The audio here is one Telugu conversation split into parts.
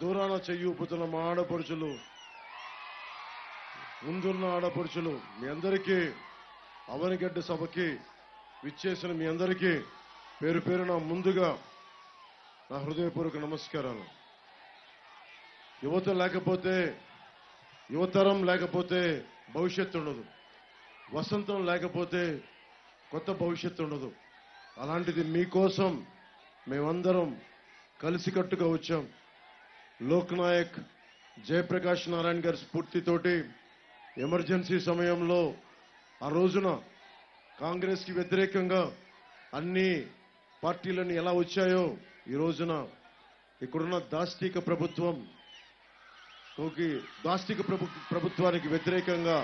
దూరాన చెయ్యూపుతున్న మా ఆడపడుచులు ముందున్న ఆడపడుచులు మీ అందరికీ అవనిగడ్డ సభకి విచ్చేసిన మీ అందరికీ పేరు పేరున ముందుగా నా హృదయపూర్వక నమస్కారాలు. యువత లేకపోతే యువతరం లేకపోతే భవిష్యత్తు ఉండదు. వసంతం లేకపోతే కొత్త భవిష్యత్తు ఉండదు. అలాంటిది మీకోసం మేమందరం కలిసికట్టుగా వచ్చాం. లోక్నాయక్ జయప్రకాష్ నారాయణ గారి స్ఫూర్తితోటి ఎమర్జెన్సీ సమయంలో ఆ రోజున కాంగ్రెస్కి వ్యతిరేకంగా అన్ని పార్టీలన్నీ ఎలా వచ్చాయో ఈ రోజున ఇక్కడున్న దాష్టిక ప్రభుత్వం ఓకే దాష్టిక ప్రభు ప్రభుత్వానికి వ్యతిరేకంగా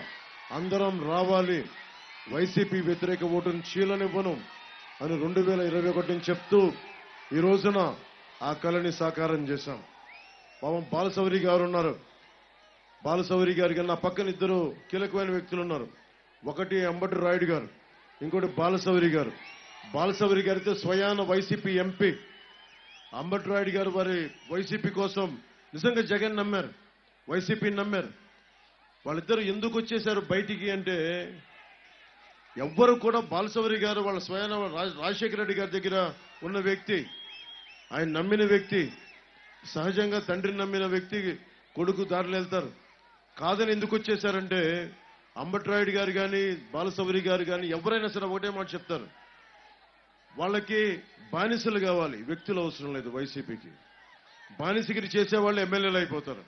అందరం రావాలి వైసీపీ వ్యతిరేక ఓటును చీలనివ్వను అని రెండు వేల ఇరవై ఒకటిని చెప్తూ ఈ రోజున ఆ కళని సాకారం చేశాం. పాపం బాలసౌరి గారు ఉన్నారు బాలసౌరి గారి కన్నా పక్కన ఇద్దరు కీలకమైన వ్యక్తులు ఉన్నారు ఒకటి అంబటి రాయుడు గారు ఇంకోటి బాలసౌరి గారు. బాలసౌరి గారితో స్వయాన వైసీపీ ఎంపీ. అంబటి రాయుడు గారు వారి వైసీపీ కోసం నిజంగా జగన్ నమ్మారు వైసీపీని నమ్మారు. వాళ్ళిద్దరు ఎందుకు వచ్చేశారు బయటికి అంటే ఎవ్వరు కూడా బాలసౌరి గారు వాళ్ళ స్వయాన రాజశేఖర రెడ్డి గారి దగ్గర ఉన్న వ్యక్తి ఆయన నమ్మిన వ్యక్తి సహజంగా తండ్రిని నమ్మిన వ్యక్తి కొడుకు దారిలో వెళ్తారు. కాదని ఎందుకు వచ్చేశారంటే అంబట్రాయుడు గారు కానీ బాలసౌరి గారు కానీ ఎవరైనా సరే ఒకటే మాట చెప్తారు. వాళ్ళకి బానిసలు కావాలి. వ్యక్తులు అవసరం లేదు వైసీపీకి. బానిసగిరి చేసేవాళ్ళు ఎమ్మెల్యేలు అయిపోతారు.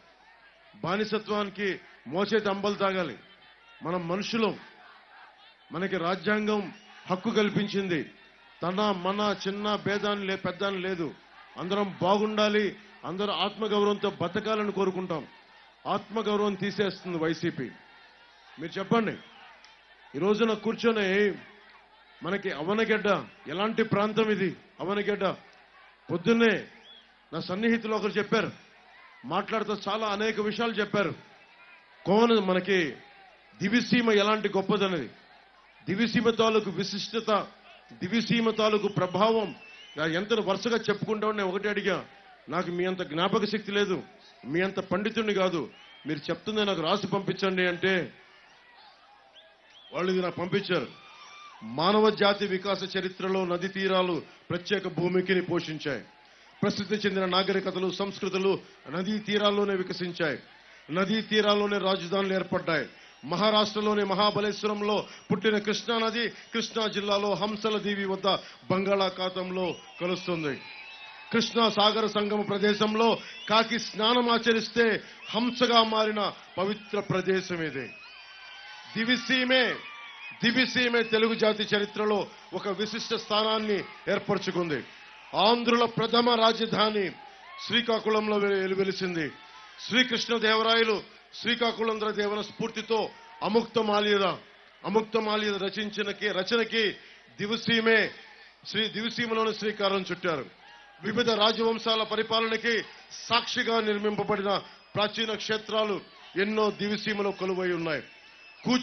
బానిసత్వానికి మోసేటి అంబలు తాగాలి. మనం మనుషులం. మనకి రాజ్యాంగం హక్కు కల్పించింది. తన మన చిన్న భేదాన్ని లే పెద్దాన్ని లేదు. అందరం బాగుండాలి అందరూ ఆత్మగౌరవంతో బతకాలని కోరుకుంటాం. ఆత్మగౌరవం తీసేస్తుంది వైసీపీ. మీరు చెప్పండి ఈ రోజున కూర్చొని మనకి అవనగడ్డ ఎలాంటి ప్రాంతం ఇది? అవనగడ్డ పొద్దున్నే నా సన్నిహితులు ఒకరు చెప్పారు. మాట్లాడుతూ చాలా అనేక విషయాలు చెప్పారు. కోన మనకి దివిసీమ ఎలాంటి గొప్పదన్నది దివిసీమ తాలూకు విశిష్టత దివిసీమ తాలూకు ప్రభావం నా ఎంత వరుసగా చెప్పుకుంటా నేను ఒకటి అడిగా. నాకు మీ అంత జ్ఞాపక శక్తి లేదు. మీ అంత పండితుడిని కాదు. మీరు చెప్తుందే నాకు రాసి పంపించండి అంటే వాళ్ళు ఇది నాకు పంపించారు. మానవ జాతి వికాస చరిత్రలో నది తీరాలు ప్రత్యేక భూమికిని పోషించాయి. ప్రసిద్ధి చెందిన నాగరికతలు సంస్కృతులు నదీ తీరాల్లోనే వికసించాయి. నదీ తీరాల్లోనే రాజధానులు ఏర్పడ్డాయి. మహారాష్ట్రలోని మహాబలేశ్వరంలో పుట్టిన కృష్ణా నది కృష్ణా జిల్లాలో హంసల దీవి వద్ద బంగాళాఖాతంలో కలుస్తుంది. కృష్ణా సాగర సంగమ ప్రదేశంలో కాకి స్నానం ఆచరిస్తే హంసగా మారిన పవిత్ర ప్రదేశం ఇది. దివిసీమే దివిసీమే తెలుగు జాతి చరిత్రలో ఒక విశిష్ట స్థానాన్ని ఏర్పరచుకుంది. ఆంధ్రుల ప్రథమ రాజధాని శ్రీకాకుళంలో వెలు- వెలిసింది. శ్రీకృష్ణదేవరాయలు శ్రీకాకుళంధ్ర దేవన స్ఫూర్తితో అముక్తమాల్యద అముక్తమాల్యద రచించినకి రచనకి దివిసీమే శ్రీ దివిసీమలోని శ్రీకారం చుట్టారు. వివిధ రాజవంశాల పరిపాలనకి సాక్షిగా నిర్మింపబడిన ప్రాచీన క్షేత్రాలు ఎన్నో దివిసీమలో కొలువై ఉన్నాయి.